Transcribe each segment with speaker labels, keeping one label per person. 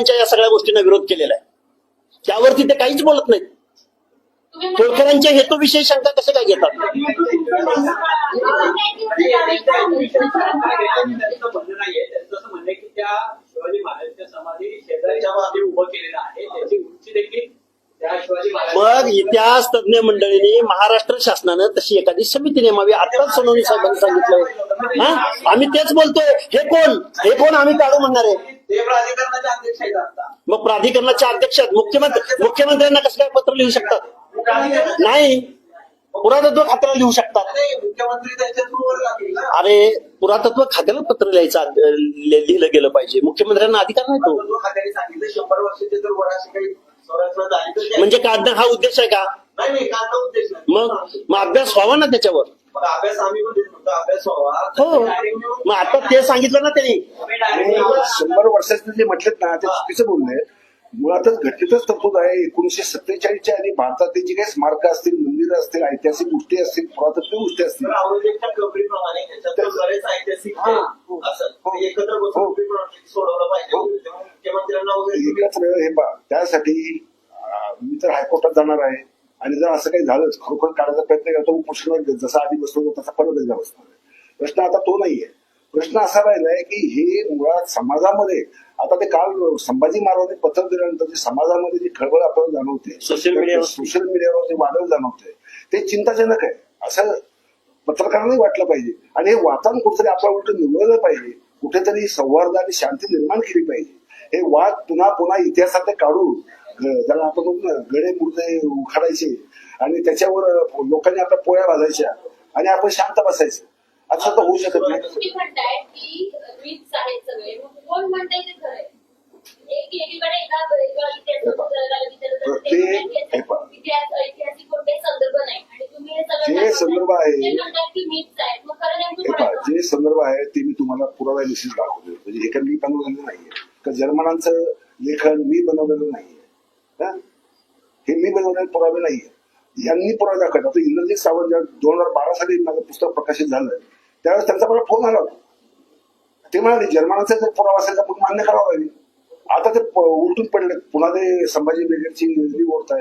Speaker 1: त्यांच्या या सगळ्या गोष्टींना विरोध केलेला आहे. त्यावरती ते काहीच बोलत नाहीत. तोडकरांच्या हेतूविषयी शंका कसे काय घेतात? मग इतिहास तज्ञ मंडळींनी महाराष्ट्र शासनानं तशी एखादी समिती नेमावी. आताच सोनवणी साहेबांनी सांगितलं हा? आम्ही तेच बोलतोय. हे कोण? हे कोण? आम्ही काढू म्हणणार. आहे
Speaker 2: ते प्राधिकरणाचे अध्यक्ष आहेत आता.
Speaker 1: मग प्राधिकरणाचे अध्यक्ष आहेत. मुख्यमंत्री मुख्यमंत्र्यांना कसं काय पत्र लिहू शकतात? नाही. पुरातत्व खात्याला लिहू शकतात.
Speaker 2: नाही, मुख्यमंत्री त्यांच्या थ्रूवर लागतील ना.
Speaker 1: अरे पुरातत्व खात्याला पत्र लिहायचं लिहिलं गेलं पाहिजे. मुख्यमंत्र्यांना अधिकार नाही तो.
Speaker 2: खात्याने सांगितलं शंभर वर्षाचे जर काही
Speaker 1: म्हणजे काढणं हा उद्देश आहे का?
Speaker 2: नाही नाही काढता उद्देश नाही.
Speaker 1: मग मग अभ्यास व्हावा ना त्याच्यावर.
Speaker 2: व्हावा.
Speaker 1: हो. मग आता ते सांगितलं ना त्यांनी.
Speaker 3: शंभर वर्षाचे जे म्हटलेत ना ते चुकीचं बोलले. मुळातच घटनेतच तरतूद आहे. एकोणीशे सत्तेचाळीसच्या आणि भारतातील जी काही स्मारकं असतील मंदिरं असतील ऐतिहासिक गोष्टी असतील पुरातत्व गोष्टी असतील. हा.
Speaker 2: असं ते एकत्र बसून
Speaker 3: हो.
Speaker 2: कबरीप्रमाणे सोडवलं पाहिजे.
Speaker 3: हो. हे त्यासाठी मी तर हायकोर्टात जाणार आहे. आणि जर असं काही झालं खरोखर काढायचा प्रयत्न करतो उपोषणावर जसा आधी बसलो होतो तसा परत एकदा बसणार आहे. प्रश्न आता तो नाहीये. प्रश्न असा राहिलाय की हे मुळात समाजामध्ये आता ते काल संभाजी महाराजांनी पत्र दिल्यानंतर जे समाजामध्ये जी खळबळ आपल्याला जाणवते
Speaker 1: Social media वर.
Speaker 3: सोशल मीडियावर जे वादळ जाणवते ते चिंताजनक आहे. असं पत्रकारांनाही वाटलं पाहिजे. आणि हे वातावरण कुठेतरी आपल्या उलट निवडलं पाहिजे. कुठेतरी सौहार्द आणि शांती निर्माण केली पाहिजे. हे वाद पुन्हा पुन्हा इतिहासात काढून ज्याला आपण गडे मुर्दे उखाडायचे. आणि त्याच्यावर लोकांनी आपल्या पोळ्या भाजायच्या. आणि आपण शांत बसायचं. असं तर होऊ शकत नाही.
Speaker 4: तर
Speaker 3: जे. संदर्भ आहे-? जे संदर्भ आहे ते मी तुम्हाला पुराव्यानिशीच दाखवतो म्हणजे हे काही मी बनवलेलं नाहीये. का जर्मनांचं लेखन मी बनवलेलं नाहीये? हे मी बनवलेले पुरावे नाही यांनी पुरावे दाखवले. आता इंद्रजित सावंत ज्या दोन हजार बारा साली माझं पुस्तक प्रकाशित झालं त्यावेळेस त्यांचा मला फोन आला होता. ते म्हणाले जर्मनाचा जर पुरावा असेल तर मग मान्य करावा लागेल. आता ते प- उलटून पडले. पुन्हा ते संभाजी ब्रिगेडची निर्णी ओढत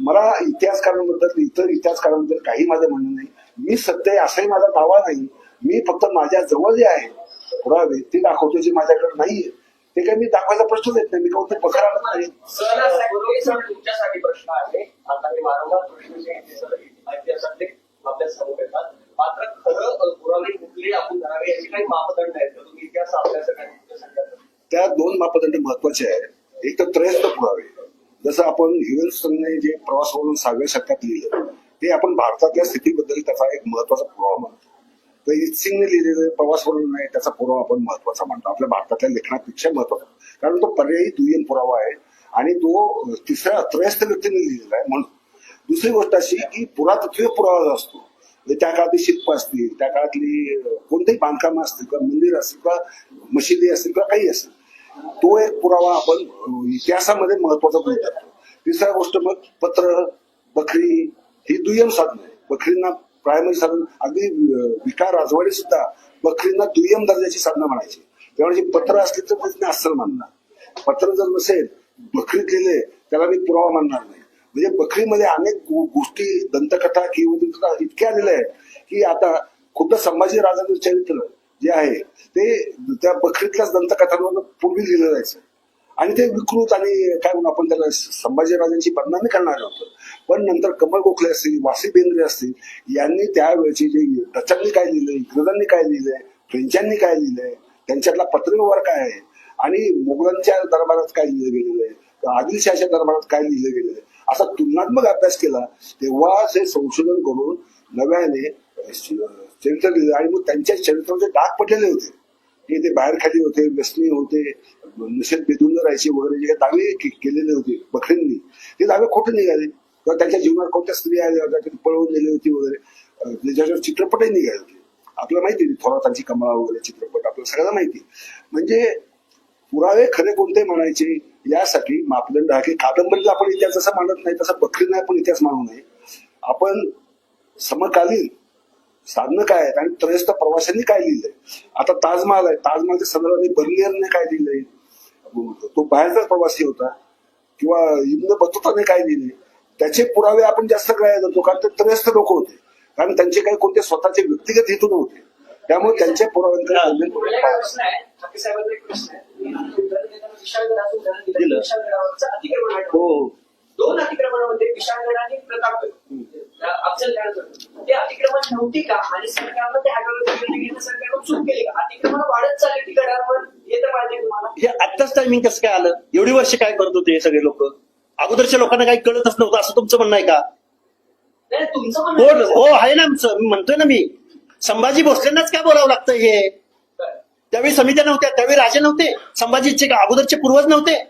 Speaker 3: मला इतिहासकारांबद्दल इतर इतिहासकारांबद्दल काही माझं म्हणणं नाही. मी सत्य असाही असंही माझा दावा नाही. मी फक्त माझ्या जवळ जे आहे पुरावे ते दाखवतो जे माझ्याकडे नाहीये. ते काही मी दाखवायचा प्रश्नच येत नाही. मी कोणते पत्र आणत नाही.
Speaker 2: तुमच्यासाठी प्रश्न आहे. आता हे वारंवार प्रश्न आपल्यासमोर येतात. मात्र खरं पुरावे कुठले आपण धरावे याचे काही मापदंड आहेत. का तुम्ही इतिहास सांगितलं
Speaker 3: त्या दोन मापदंड महत्त्वाचे आहेत. एक तर त्रयस्थ पुरावे. जसं आपण ह्युएन्सने जे प्रवासवर्णन सहाव्या शतकात लिहिलं ते आपण भारतातल्या स्थितीबद्दल त्याचा एक महत्त्वाचा पुरावा मानतो तर इतसिंगने लिहिलेलं म्हणून आहे त्याचा पुरावा आपण महत्त्वाचा मानतो. आपल्या भारतातल्या लेखनापेक्षा महत्त्वाचा. कारण तो पर्यायी दुय्यम पुरावा आहे आणि तो तिसऱ्या त्रयस्थ व्यक्तीने लिहिलेला आहे म्हणून. दुसरी गोष्ट अशी की पुरातत्वीय पुरावा असतो म्हणजे त्या काळातली शिल्प असतील त्या काळातली कोणतेही बांधकाम असतील किंवा मंदिर असतील किंवा मशिदी असतील किंवा काही असेल तो एक पुरावा आपण इतिहासामध्ये महत्त्वाचा गृहीत धरतो तिसरा गोष्ट मग पत्र बकरी ही दुय्यम साधन आहे. बकरींना प्रायमरी साधन अगदी विकार राजवाडे सुद्धा बकरींना दुय्यम दर्जाची साधनं म्हणायची. त्यामुळे जे पत्र असली तर त्यांनी अस्सल मानणार. पत्र जर नसेल बकरीत लिहिले त्याला मी पुरावा मानणार नाही. म्हणजे बकरीमध्ये अनेक गो- गोष्टी दंतकथा किंवा इतक्या आलेल्या आहेत की आता खुद्द संभाजी राजांचं चरित्र जे आहे ते त्या बकरीतल्याच दंतकथांवर पूर्वी लिहिलं जायचं. आणि ते विकृत आणि काय म्हणू आपण त्याला संभाजी राजांची बदनामी करणार होतं. पण नंतर कमल गोखले असतील वासी बेंद्रे असतील यांनी त्यावेळेची जे डचांनी काय लिहिलंय इंग्रजांनी काय लिहिलंय फ्रेंचांनी काय लिहिलंय त्यांच्यातला पत्रव्यवहार काय आहे? आणि मुघलांच्या दरबारात काय लिहिलं गेलेलं आहे? आदिलशाहच्या दरबारात काय लिहिलं गेलेलं आहे? असा तुलनात्मक अभ्यास केला तेव्हा हे संशोधन करून नव्याने चरित्र लिहिलं. आणि मग त्यांच्या चरित्राचे डाग पडलेले होते की ते बाहेर खाली होते व्यसनी होते निषेध बेधून राहायचे वगैरे जे काही दावे केलेले होते बकरींनी ते दावे खोटे निघाले. किंवा त्यांच्या जीवनात कोणत्या स्त्रिया आल्या होत्या पळवून गेली होती वगैरे म्हणजे ज्याच्यावर त्याच्यावर चित्रपटही निघाले होते. आपल्याला माहिती आहे थोरातांची कमळा वगैरे चित्रपट आपल्याला सगळ्यांना माहिती आहे. म्हणजे पुरावे खरे कोणते म्हणायचे यासाठी मापदंड हा की कादंबरीला आपण इतिहास जसा मानत नाही तसा बकरीला आपण इतिहास मानू नये. आपण समकालीन साधनं काय आहेत आणि त्रयस्थ प्रवाशांनी काय लिहिलंय? आता ताजमहाल आहे ताजमहालच्या संदर्भात बर्लियरने काय लिहिलंय? तो बाहेरचाच प्रवासी होता किंवा इब्न बतुताने काय लिहिलंय? त्याचे पुरावे आपण जास्त काय जातो कारण ते त्रयस्थ लोक होते. कारण त्यांचे काही कोणते स्वतःचे व्यक्तिगत हेतू नव्हते. त्यामुळे त्यांच्या पुराव्यांकडे
Speaker 2: आहे.
Speaker 1: हो
Speaker 2: दोन अतिक्रमणामध्ये विशाळगड आणि प्रतापगड अफजल ते अतिक्रमण नव्हती का? आणि सरकारनं ते हटवण्याचा निर्णय घेणं सरकारनं चूक केली का? अतिक्रमण वाढत चालली ती गडावर हे तर पाहिजे तुम्हाला.
Speaker 1: हे आत्ताच टायमिंग कसं काय आलं? एवढी वर्ष काय करत होते हे सगळे लोक? अगोदरच्या लोकांना काही कळतच नव्हतं. असं तुमचं म्हणणं आहे का? हो हो आहे ना आमचं. मी म्हणतोय ना मी. संभाजी भोसलेंनाच काय बोलावं लागतं हे? त्यावेळी समित्या नव्हत्या. त्यावेळी राजे नव्हते. संभाजीचे का अगोदरचे पूर्वज नव्हते.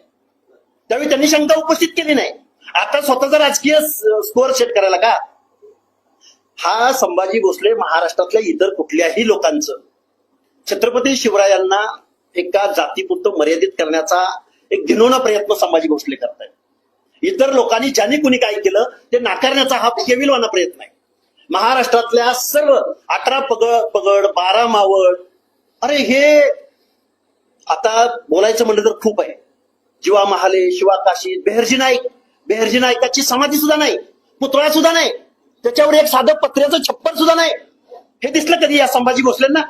Speaker 1: त्यावेळी त्यांनी शंका उपस्थित केली नाही. आता स्वतःचा राजकीय स्कोअर सेट करायला का? हा संभाजी भोसले महाराष्ट्रातल्या इतर कुठल्याही लोकांचं. छत्रपती शिवरायांना एका जातीपुरतं मर्यादित करण्याचा एक घिनवणा प्रयत्न संभाजी भोसले करतायत. इतर लोकांनी ज्यांनी कुणी काय केलं ते नाकारण्याचा हा केविलवाना प्रयत्न आहे. महाराष्ट्रातल्या सर्व अठरा पगड पगड बारा मावळ अरे हे आता बोलायचं म्हणलं तर खूप आहे. जीवा महाले शिवा काशी बेहरजी नाईक बेहरजी नाईकाची समाधी सुद्धा नाही पुतळा सुद्धा नाही त्याच्यावर एक साधं पत्र्याचं छप्पर सुद्धा नाही. हे दिसलं कधी या संभाजी भोसलेंना?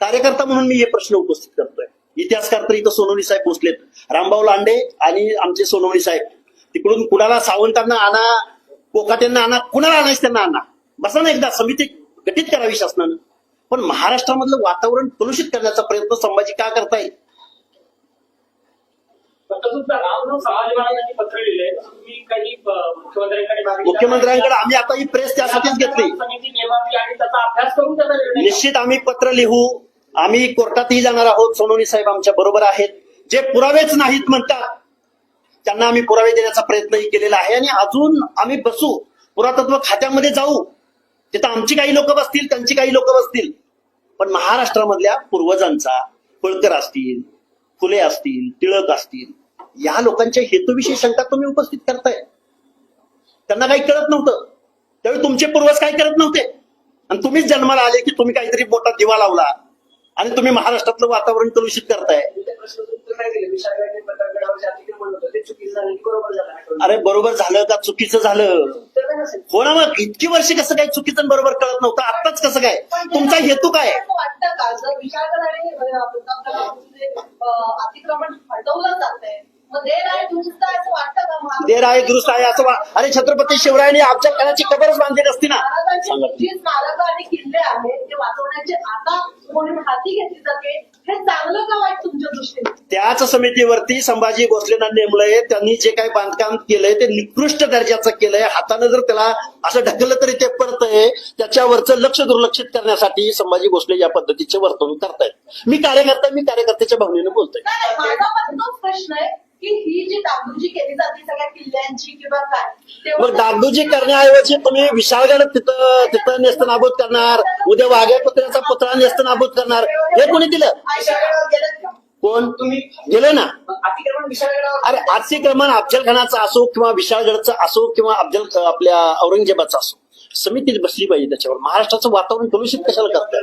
Speaker 1: कार्यकर्ता म्हणून मी हे प्रश्न उपस्थित करतोय. इतिहासकार तर इथं सोनवणी साहेब पोचलेत रामभाऊ लांडे आणि आमचे सोनवणी साहेब. तिकडून कुणाला सावंतांना आणा कोकाट्यांना आणा कुणाला आणायचं त्यांना आणा. बसा ना एकदा समिती गठीत करावी शासनानं. पण महाराष्ट्रामधलं वातावरण कलुषित करण्याचा प्रयत्न संभाजी का
Speaker 5: अ, मुख्यमंत्र्यांकडे
Speaker 1: आम्ही आता ही प्रेस त्यासाठीच घेतली. निश्चित आम्ही पत्र लिहू. आम्ही कोर्टातही जाणार आहोत. सोनवणी साहेब आमच्या बरोबर आहेत. जे पुरावेच नाहीत म्हणतात त्यांना आम्ही पुरावे देण्याचा प्रयत्नही केलेला आहे. आणि अजून आम्ही बसू पुरातत्व खात्यामध्ये जाऊ. तिथं आमची काही लोक बसतील त्यांची काही लोक बसतील. पण महाराष्ट्रामधल्या पूर्वजांचा होळकर असतील फुले असतील टिळक असतील या लोकांच्या हेतूविषयी शंका तुम्ही उपस्थित करताय. त्यांना काही कळत नव्हतं. त्यावेळी तुमचे पूर्वज काही करत नव्हते. आणि तुम्हीच जन्माला आले की तुम्ही काहीतरी मोठा दिवा लावला. आणि तुम्ही महाराष्ट्रातलं वातावरण कलुषित करताय. अरे बरोबर झालं का? चुकीचं झालं. हो ना मग इतकी वर्ष कसं काय चुकीचं बरोबर कळत नव्हतं? आत्ताच कसं काय? तुमचा हेतू काय
Speaker 6: अतिक्रमण हटवलं जात देर आहे दुरुस्त आहे असं
Speaker 1: अरे छत्रपती शिवरायांनी आमच्या काळाची कबरच बांधली नसती ना.
Speaker 6: महाराजांची
Speaker 1: सांगा.
Speaker 6: जी स्मारक आणि किल्ले आहेत ते वाचवण्याचे आता कोणी हाती घेतली जाते हे चांगलं का वाईट तुमच्या दृष्टीने?
Speaker 1: त्याच समितीवरती संभाजी भोसलेंना नेमलंय त्यांनी जे काही बांधकाम केलंय ते निकृष्ट दर्जाचं केलंय. हातानं जर त्याला असं ढकललं तरी ते पडतंय. त्याच्यावरचं लक्ष दुर्लक्षित करण्यासाठी संभाजी भोसले या पद्धतीचे वर्तवणूक करतायत. मी कार्यकर्ता मी कार्यकर्त्याच्या भावनेनं बोलतोय.
Speaker 6: माझा प्रश्न आहे. की ही जी डागडुजी केली जाते सगळ्या किल्ल्यांची किंवा काय तेवढं-
Speaker 1: मग डागडुजी करण्याऐवजी तुम्ही विशाळगड तिथं तिथं नेस्तनाबूत करणार उद्या वाघ्या कुत्र्याचा पुतळा नेस्तनाबूत करणार. हे कोणी दिलं? कोण?
Speaker 2: तुम्ही
Speaker 1: गेलं ना. अरे अतिक्रमण अफजल खानाचं असो किंवा विशाळगडचं असो किंवा अफजल आपल्या औरंगजेबाचं असो. समिती बसली पाहिजे त्याच्यावर. महाराष्ट्राचं वातावरण कलुषित कशाला करताय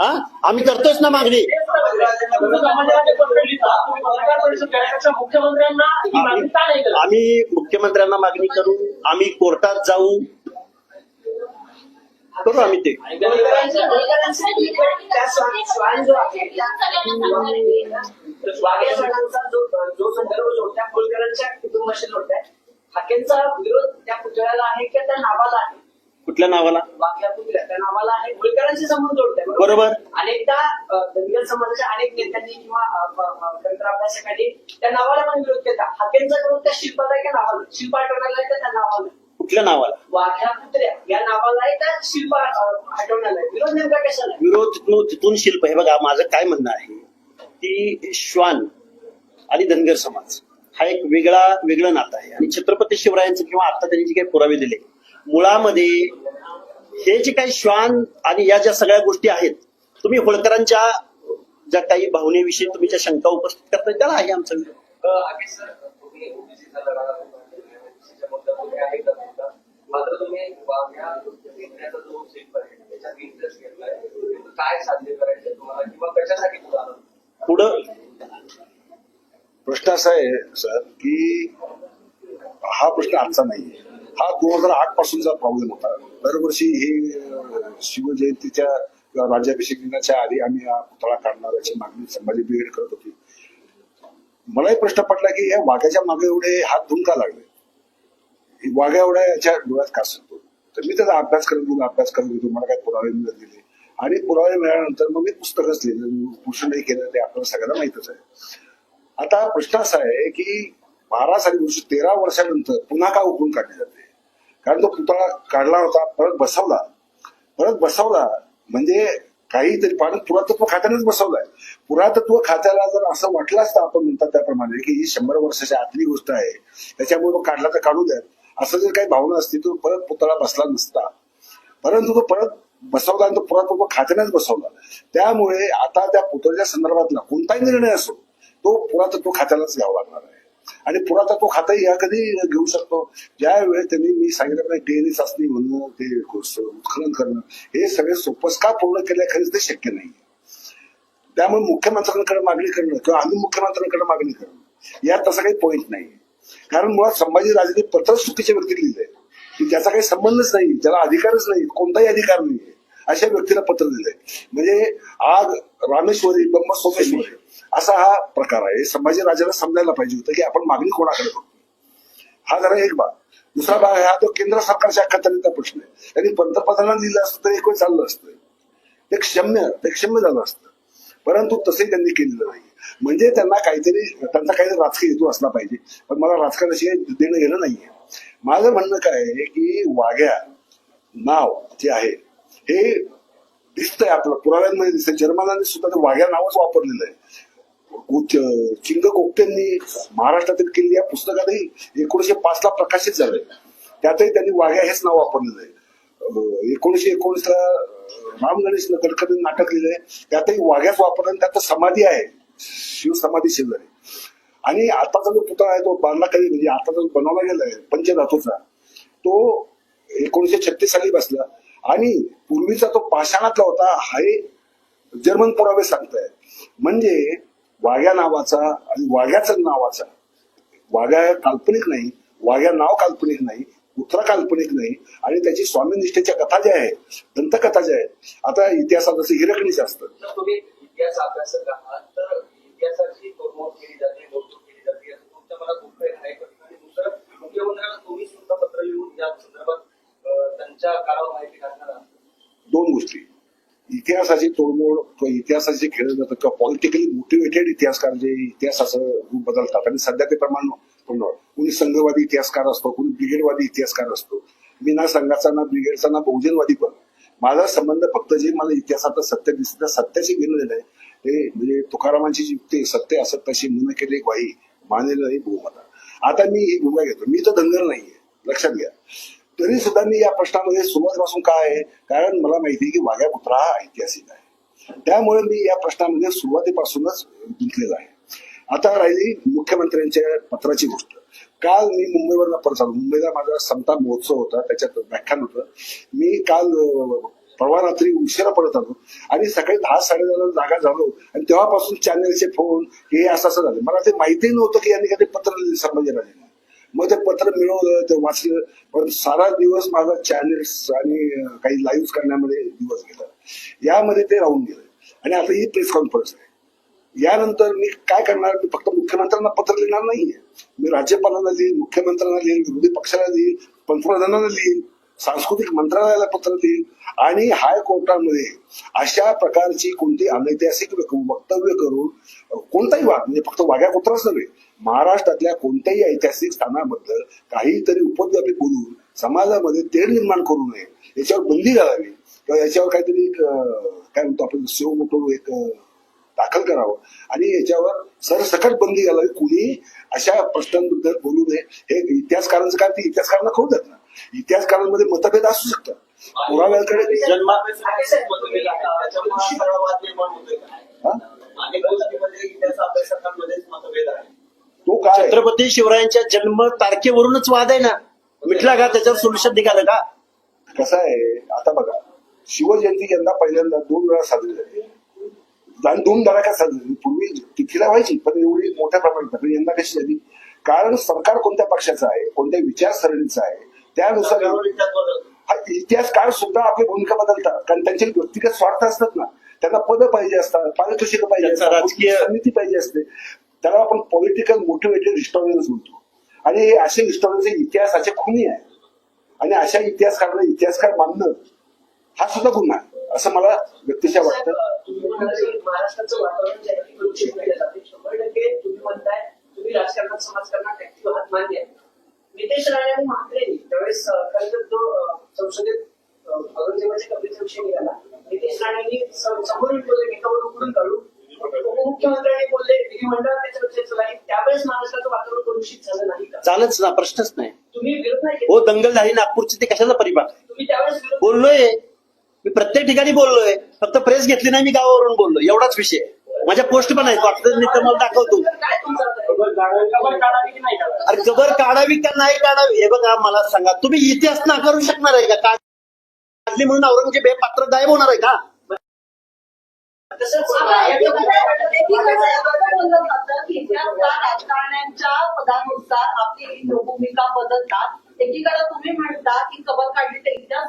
Speaker 1: हा? आम्ही करतोच ना मागणी.
Speaker 5: ही
Speaker 1: आम्ही मुख्यमंत्र्यांना मागणी करू आम्ही कोर्टात जाऊ करू आम्ही ते
Speaker 2: जो संदर्भ जोडत्या फुलकरांच्या कुटुंबाशी जोडताय हाकेंचा विरोध त्या पुतळ्याला आहे किंवा त्या नावाला आहे
Speaker 1: कुठल्या नावाला?
Speaker 2: वाघ्या पुतळ्या त्या नावाला आहे. होळकरांशी संबंध जोडताय
Speaker 1: बरोबर.
Speaker 2: अनेकदा धनगर समाजाच्या अनेक नेत्यांनी किंवा अ, ब- ब- ग्रंथ अभ्यासकांनी त्या नावाला पण विरोध केला. हाकेंचा विरोध त्या शिल्पाला आहे का नावाला. शिल्प आठवण्याला त्या नावाला.
Speaker 1: कुठल्या नावाला?
Speaker 2: वाघ्या पुतळ्या या नावाला आहे त्या शिल्प आठवण्याला विरोध नेमका कशाला?
Speaker 1: विरोध तिथून शिल्प. हे बघा माझं काय म्हणणं आहे की श्वान आणि धनगर समाज हा एक वेगळा वेगळं नातं आहे. आणि छत्रपती शिवरायांचं किंवा आता त्यांनी जे काही पुरावे दिले मुळामध्ये हे जे काही श्वान आणि या ज्या सगळ्या गोष्टी आहेत तुम्ही होळकरांच्या ज्या काही भावनेविषयी तुम्ही ज्या शंका उपस्थित करताय त्याला आहे आमचा पुढं?
Speaker 3: प्रश्न असा आहे सर की हा प्रश्न आजचा नाहीये. हा दोन हजार आठ पासूनचा प्रॉब्लेम होता. दरवर्षी हे शिवजयंतीच्या राज्याभिषेक दिनाच्या आधी आम्ही हा पुतळा काढणार याची मागणी संभाजी ब्रिगेड करत होती. मलाही प्रश्न पडला की या वाघ्याच्या मागे एवढे हात धुवून का लागले? हे एवढ्या याच्या डोळ्यात का सांगतो तर मी त्याचा अभ्यास करत गेलो अभ्यास करत गेलो मला काही पुरावे मिळत गेले. आणि पुरावे मिळाल्यानंतर मग मी पुस्तकच लिहिलं. पुरुषांनी केलं ते आपल्याला सगळ्यांना माहितच आहे. आता प्रश्न असा आहे की बारा साली वर्ष तेरा वर्षानंतर पुन्हा का उकळून काढली जाते? कारण तो पुतळा काढला होता परत बसवला. परत बसवला. म्हणजे काहीतरी कारण पुरातत्व खात्यानेच बसवलाय पुरातत्व खात्याला जर असं वाटलं असतं आपण म्हणतात त्याप्रमाणे की ही शंभर वर्षाची आतली गोष्ट आहे त्याच्यामुळे तो काढला तर काढू द्या असं जर काही भावना असती तो परत पुतळा बसला नसता. परंतु तो परत बसवला आणि तो पुरातत्व खात्यानेच बसवला. त्यामुळे आता त्या पुतळ्याच्या संदर्भातला कोणताही निर्णय असो तो पुरातत्व खात्यालाच घ्यावा लागणार आहे. आणि पुरातत्व खातं या कधी घेऊ शकतो. ज्या वेळेस त्यांनी मी सांगितलं डीएनए चाचणी म्हणणं ते उत्खनन करणं हे सगळे सोपस का पूर्ण केल्या खरीच ते शक्य नाही त्यामुळे मुख्यमंत्र्यांकडे मागणी करणं किंवा आम्ही मुख्यमंत्र्यांकडे मागणी करणं यात तसा काही पॉईंट नाही कारण मुळात संभाजीराजेंनी पत्र चुकीच्या व्यक्ती लिहिलंय. की त्याचा काही संबंधच नाही ज्याला अधिकारच नाही कोणताही अधिकार नाही अशा व्यक्तीला पत्र दिलंय. म्हणजे आग रामेश्वरी ब्रह्म सोमेश्वरी असा हा प्रकार आहे. संभाजी राजाला समजायला पाहिजे होतं की आपण मागणी कोणाकडे करतो हा जरा एक भाग दुसरा भाग आहे हा तो केंद्र सरकारच्या अखत्यारीचा प्रश्न आहे. त्यांनी पंतप्रधानांना दिलं असतं तर एक वेळ चाललं असतं. ते क्षम्य ते क्षम्य झालं असतं. परंतु तसे त्यांनी केलेलं नाही. म्हणजे त्यांना काहीतरी त्यांचा काहीतरी राजकीय हेतू असला पाहिजे. पण मला राजकारणाशी देणं गेलं नाहीये. माझं म्हणणं काय आहे की वाघ्या नाव जे आहे हे दिसतंय आपलं. पुराव्यांमध्ये दिसतंय. जर्मनांनी सुद्धा ते वाघ्या नावच वापरलेलं आहे. उच- चिंग कोकटेंनी महाराष्ट्रातील केलेल्या या पुस्तकातही एकोणीशे पाच ला प्रकाशित झालंय. त्यातही त्यांनी वाघ्या हेच नाव वापरलेलं आहे. एकोणीशे एकोणीस ला राम गणेश गडकरी नाटक लिहिलंय. त्यातही वाघ्याच वापरलं त्यात समाधी आहे. शिवसमाधी शेजारी आणि आताचा जो पुतळा आहे तो बांधला कधी म्हणजे आता जो बनवला गेलाय पंचधातूचा तो एकोणीशे छत्तीस साली बसला. आणि पूर्वीचा तो पाषाणातला होता हे जर्मन पुरावे सांगताय म्हणजे वाघ्या नावाचा आणि वाघ्याचं नावाचा. वाघ्या काल्पनिक नाही वाघ्या नाव काल्पनिक नाही उत्तरा काल्पनिक नाही आणि त्याची स्वामीनिष्ठेच्या कथा ज्या आहेत दंतकथा ज्या आहेत आता इतिहासात जसं हिरकणीच असतं.
Speaker 2: तुम्ही दुसरं मुख्यमंत्र्यांना तुम्ही सुद्धा पत्र या संदर्भात त्यांच्या काळावर
Speaker 3: दोन गोष्टी. इतिहासाची तोडमोड किंवा इतिहासाचे खेळ जातं किंवा पॉलिटिकली मोटिवेटेड इतिहासकार जे इतिहासाचं रूप बदलतात आणि सध्या ते प्रमाण कोणी कुणी संघवादी इतिहासकार असतो कुणी ब्रिगेडवादी इतिहासकार असतो. मी ना संघाचा ना ब्रिगेडचा ना बहुजनवादी पण. माझा संबंध फक्त जे मला इतिहासात सत्य दिसत त्या सत्याशी घेणं आहे. ते म्हणजे तुकारामांची जी युक्ती सत्य असत्याशी मन केले वाई मानेल नाही बहुमता आता मी ही भूमिका घेतो. मी तर धनगर नाहीये. लक्षात घ्या. तरी सुद्धा मी या प्रश्नामध्ये सुरुवातीपासून काय आहे? कारण मला माहिती आहे की वाघ्या पुत्रा हा ऐतिहासिक आहे. त्यामुळे मी या प्रश्नामध्ये सुरुवातीपासूनच गुंतलेला आहे. आता राहिली मुख्यमंत्र्यांच्या पत्राची गोष्ट. काल मी मुंबईवर परत आलो. मुंबईला माझा समता महोत्सव होता त्याच्यात व्याख्यान होतं. मी काल परवा रात्री उशिरा परत आलो आणि सकाळी दहा साडे दहाला जागा झालो आणि तेव्हापासून चॅनलचे फोन हे असं असं झालं. मला ते माहिती नव्हतं की यांनी कधी पत्र संभाजी संभाजीराजांनी मग ते पत्र मिळवलं ते वाचलं. पण सारा दिवस माझा चॅनल्स आणि काही लाईव्ह करण्यामध्ये दिवस गेला. यामध्ये ते राहून गेलं. आणि आता ही प्रेस कॉन्फरन्स आहे. यानंतर मी काय करणार? मी फक्त मुख्यमंत्र्यांना पत्र लिहिणार नाहीये. मी राज्यपालांना लिहीन मुख्यमंत्र्यांना लिहीन विरोधी पक्षाला लिहीन पंतप्रधानांना लिहीन. सांस्कृतिक मंत्रालयाला पत्र देईल. आणि हायकोर्टामध्ये अशा प्रकारची कोणती अनैतिहासिक वक्तव्य करून कोणताही वाद म्हणजे फक्त वाघ्या कुत्राच नव्हे महाराष्ट्रातल्या कोणत्याही ऐतिहासिक स्थानाबद्दल काहीतरी उपद्व्यापी बोलून समाजामध्ये तेढ निर्माण करू नये याच्यावर बंदी घालावी. किंवा याच्यावर काहीतरी एक, काय म्हणतो आपण सेव मोठं एक दाखल करावं. आणि याच्यावर सरसकट बंदी घालावी. कुणी अशा प्रश्नांबद्दल बोलू नये. हे इतिहासकारांचं काय ते इतिहासकारांना करू देत ना इतिहासकारांमध्ये मतभेद असू शकतात. पुराव्याकडे तो काय?
Speaker 1: छत्रपती शिवरायांच्या जन्म तारखेवरूनच वाद आहे ना? मिटला का? त्याच्यावर सोल्युशन निघालं का
Speaker 3: कसं आहे? आता बघा. शिवजयंती यंदा पहिल्यांदा दोन वेळा साजरी झाली. आणि दोन धडाका साजरी झाली. पूर्वी तिथीला व्हायची पण एवढी मोठ्या प्रमाणात. यंदा कशी झाली? कारण सरकार कोणत्या पक्षाचं आहे? कोणत्या विचारसरणीचं आहे? त्यानुसार हा इतिहासकार सुद्धा आपली भूमिका बदलतात. कारण त्यांचे व्यक्तिगत स्वार्थ असतात ना त्यांना पद पाहिजे असतात पारितोषिक पाहिजे
Speaker 1: राजकीय-
Speaker 3: समिती पाहिजे असते. त्याला आपण पॉलिटिकल मोटिवेटेड हिस्टॉरियन्स म्हणतो. आणि हे असे हिस्टॉरियन्स इतिहासाचे खुनी आहे आणि अशा इतिहासकारांना इतिहासकार मानणं हा सुद्धा गुन्हा आहे असं मला व्यक्तिशः वाटतं.
Speaker 5: महाराष्ट्राचं वातावरण नितेश राणे म्हात्रे त्यावेळेस अं, खरं अं, संसदेत औरंगजेबाच्या विषय निघाला. नितेश राणेंनी स- समोरून बोलले एकावर उकडून काढून उपमुख्यमंत्र्यांनी बोलले विधिमंडळात त्याच्या चर्चा झाली त्यावेळेस महाराष्ट्राचं वातावरण प्रदूषित झालं नाही का?
Speaker 1: झालंच ना प्रश्नच नाही.
Speaker 5: तुम्ही विरोध नाही
Speaker 1: हो दंगल झाली नागपूरची ते कशाचा परिपाक?
Speaker 5: तुम्ही त्यावेळेस
Speaker 1: बोललोय. मी प्रत्येक ठिकाणी बोललोय. फक्त प्रेस घेतली नाही मी गावावरून बोललो एवढाच विषय. माझ्या पोस्ट पण आहेत वाटतं मी तुम्हाला दाखवतो.
Speaker 5: काय तुमचा खबर काढावी की नाही काढावी?
Speaker 1: अरे खबर काढावी का नाही काढावी? हे बघा मला सांगा तुम्ही इतिहास नाकारू शकणार आहे का? काढली म्हणून औरंगजेब हे पात्र गायब होणार आहे का?
Speaker 6: राजकारण्यांच्या पदानुसार आपली भूमिका बदलतात. एकीकडे तुम्ही म्हणता की कबर काढली तर इतिहास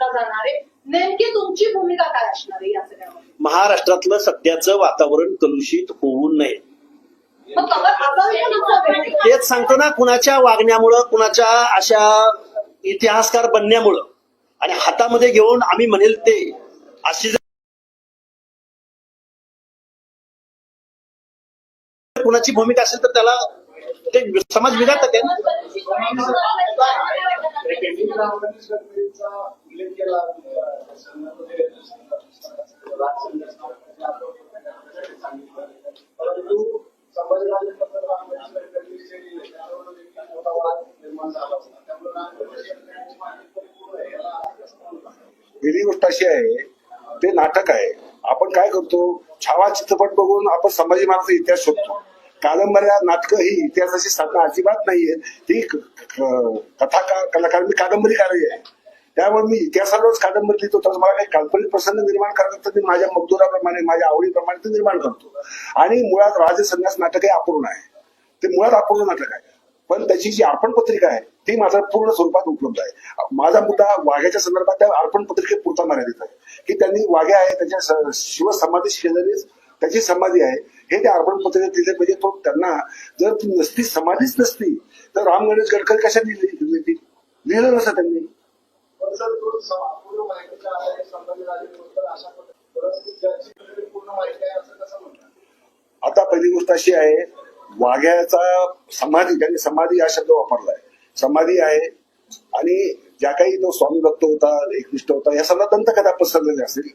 Speaker 6: जाणार आहे. नेमकी तुमची भूमिका काय असणार आहे या सगळ्यामध्ये?
Speaker 1: महाराष्ट्रातलं सध्याचं वातावरण कलुषित होऊ नये.
Speaker 6: मग कबर असावी का नसावी?
Speaker 1: तेच सांगतो ना कुणाच्या वागण्यामुळं कुणाच्या अशा इतिहासकार बनण्यामुळं. आणि हातामध्ये घेऊन आम्ही म्हणेल ते. अशी जर कुणाची भूमिका असेल तर त्याला ते समाज विघातक आहे ना
Speaker 3: पहिली गोष्ट अशी आहे ते नाटक आहे. आपण काय करतो छावा चित्रपट बघून आपण संभाजी महाराजांचा इतिहास शोधतो. कादंबऱ्या नाटकं ही इतिहासाची साधना अजिबात नाहीये ती कथाकार कलाकार मी कादंबरीकार आहे. त्यामुळे मी इतिहासावरच कादंबरी लिहितो. तर मला काही काल्पनिक प्रसंग निर्माण करतात तर मी माझ्या मजदुराप्रमाणे माझ्या आवडीप्रमाणे ते निर्माण करतो. आणि मुळात राजसन्यास नाटक हे अपूर्ण आहे. ते मुळात अपूर्ण नाटक आहे. पण त्याची जी अर्पण पत्रिका आहे ती माझ्या पूर्ण स्वरूपात उपलब्ध आहे. माझा मुद्दा वाघ्याच्या संदर्भात त्या अर्पण पत्रिकेपुरता मर्यादित आहे. की त्यांनी वाघ्या आहे त्याच्या शिवसमाधी शिव शेजारीच त्याची समाधी आहे. हे त्या अर्पण पत्रिकेत लिहिले पाहिजे. तो त्यांना जर ती नसती समाधीच नसती तर राम गणेश गडकरी कशा लिहिली लिहिलं नसतं त्यांनी?
Speaker 2: पूर्ण माहितीच्या आधारे अशा परंतु ज्याची पूर्ण माहिती आहे असं कसं म्हणतात?
Speaker 3: आता पहिली गोष्ट अशी आहे वाघ्याचा समाधी त्यांनी समाधी हा शब्द वापरलाय समाधी आहे आणि ज्या काही तो स्वामी भक्त होता एकनिष्ठ होता या सगळ्या दंतकथा पसरलेल्या असतील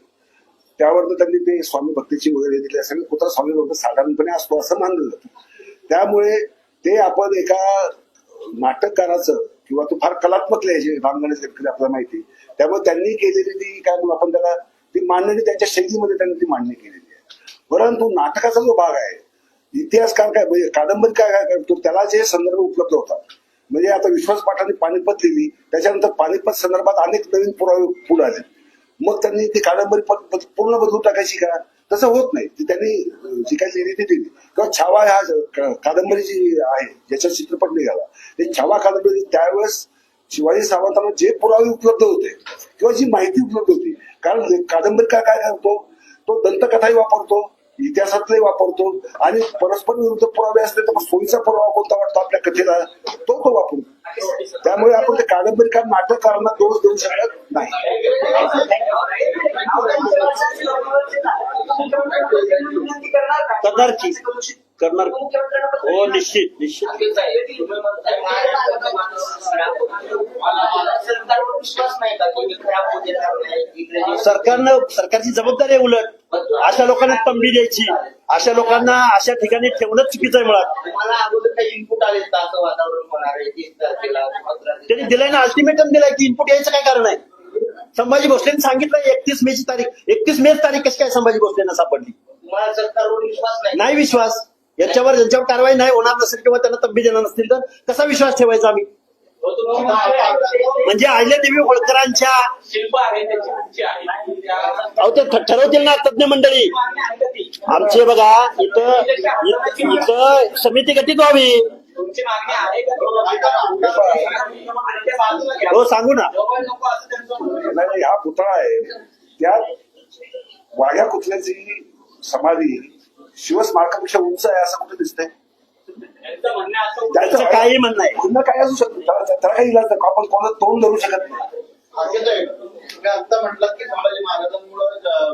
Speaker 3: त्यावर त्यांनी ते स्वामी भक्तीची वगैरे दिली असेल कुत्रा स्वामी भक्त साधारणपणे असतो असं मानलं जातं. त्यामुळे ते आपण एका नाटककाराचं किंवा तो फार कलात्मक लिहायचे राम गडकरी आपल्याला माहिती त्यामुळे त्यांनी केलेली ती काय म्हणू आपण त्याला ती मांडणी त्यांच्या शैलीमध्ये त्यांनी ती मांडणी केलेली आहे. परंतु नाटकाचा जो भाग आहे इतिहासकार काय म्हणजे कादंबरी काय काय करतो त्याला जे संदर्भ उपलब्ध होतात. म्हणजे आता विश्वास पाठाने पानिपत लिहिली त्याच्यानंतर पानिपत संदर्भात अनेक नवीन पुरावे पुढे आले. मग त्यांनी ती कादंबरी पूर्ण बदलून टाकायची का? तसं होत नाही. ती त्यांनी जी काही लिहिली ती दिली किंवा छावा ह्या ज- कादंबरी जी आहे ज्याचा चित्रपट निघाला ते छावा कादंबरी त्यावेळेस शिवाजी सावंतांना जे पुरावे उपलब्ध होते किंवा जी माहिती उपलब्ध होती कारण कादंबरीकार काय करतो? तो दंतकथाही वापरतो इतिहासातलाही वापरतो आणि परस्पर विरुद्ध पुरावे असले तर सोयीचा पुरावा कोणता वाटतो आपल्या कथेला? तो तो वापरतो. त्यामुळे आपण ते कादंबरीकार नाटककारांना दोष देऊ शकत नाही.
Speaker 1: करणार करणार. हो निश्चित निश्चित. सरकारनं सरकारची जबाबदारी आहे उलट. अशा लोकांना तंबी द्यायची. अशा लोकांना अशा ठिकाणी ठेवणं चुकीचं आहे मुळात.
Speaker 5: मला इनपुट आले
Speaker 1: त्यांनी दिलाय ना अल्टिमेटम दिलाय की इनपुट यायचं काय कारण आहे? संभाजी भोसलेंनी सांगितलं एकतीस मे ची तारीख एकतीस मे तारीख कशी काय संभाजी भोसलेंना सापडली?
Speaker 5: तुम्हाला सरकारवर विश्वास नाही
Speaker 1: नाही विश्वास. याच्यावर ज्यांच्यावर कारवाई नाही होणार नसेल किंवा त्यांना तब्बी देणार नसतील तर कसा विश्वास ठेवायचा आम्ही?
Speaker 2: म्हणजे तुमची
Speaker 1: देवी होळकरांच्या
Speaker 2: शिल्प आहे त्याची आहे
Speaker 1: अहो ते ठ- ठरवतील ना तज्ञ मंडळी. आमचे बघा इथं इथं- इथं समिती गठीत व्हावी.
Speaker 2: तुमची मागणी आहे का? ती? आणि ते बाजूला घ्या.
Speaker 1: हो सांगू ना.
Speaker 2: जवळ नको असं त्यांचं म्हणणं. आहे.
Speaker 3: नाही हा पुतळा आहे. त्यात वाघ्या कुत्र्याची समाधी शिवस्मारकापेक्षा उंच आहे असं कुठे दिसतंय?
Speaker 2: त्यांचं
Speaker 1: काही म्हणणं आहे
Speaker 3: म्हणणं काय असू शकतं? त्याला काही इलाज नाही आपण कोणाला तोंड धरू शकत नाही.
Speaker 7: भाग्यताई, तुम्ही आता म्हटलं की संभाजी महाराजांमुळे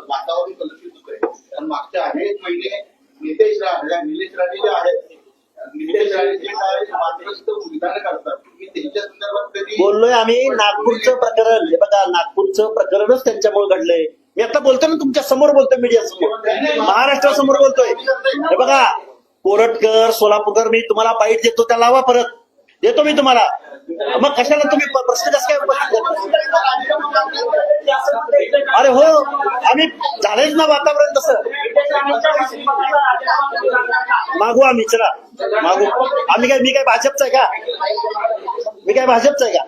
Speaker 7: वातावरण कलुषित होतंय. मागच्या अनेक महिने नितेश राणे निलेश राणे जे आहेत
Speaker 1: बोललोय आम्ही नागपूरचं प्रकरण. हे बघा नागपूरचं प्रकरणच त्यांच्यामुळे घडलंय. मी आता बोलतो ना तुमच्यासमोर बोलतोय मीडिया समोर. महाराष्ट्रासमोर बोलतोय. हे बघा कोरटकर सोलापूरकर मी तुम्हाला बाईट देतो त्या लावा परत. देतो मी तुम्हाला. मग कशाला तुम्ही प्रश्न कसं काय उपस्थित अरे हो आम्ही झालंच ना वातावरण तसं. मागू आम्ही चला. मागू. आम्ही काय मी काय भाजपचा आहे का? मी काय भाजपचा आहे का?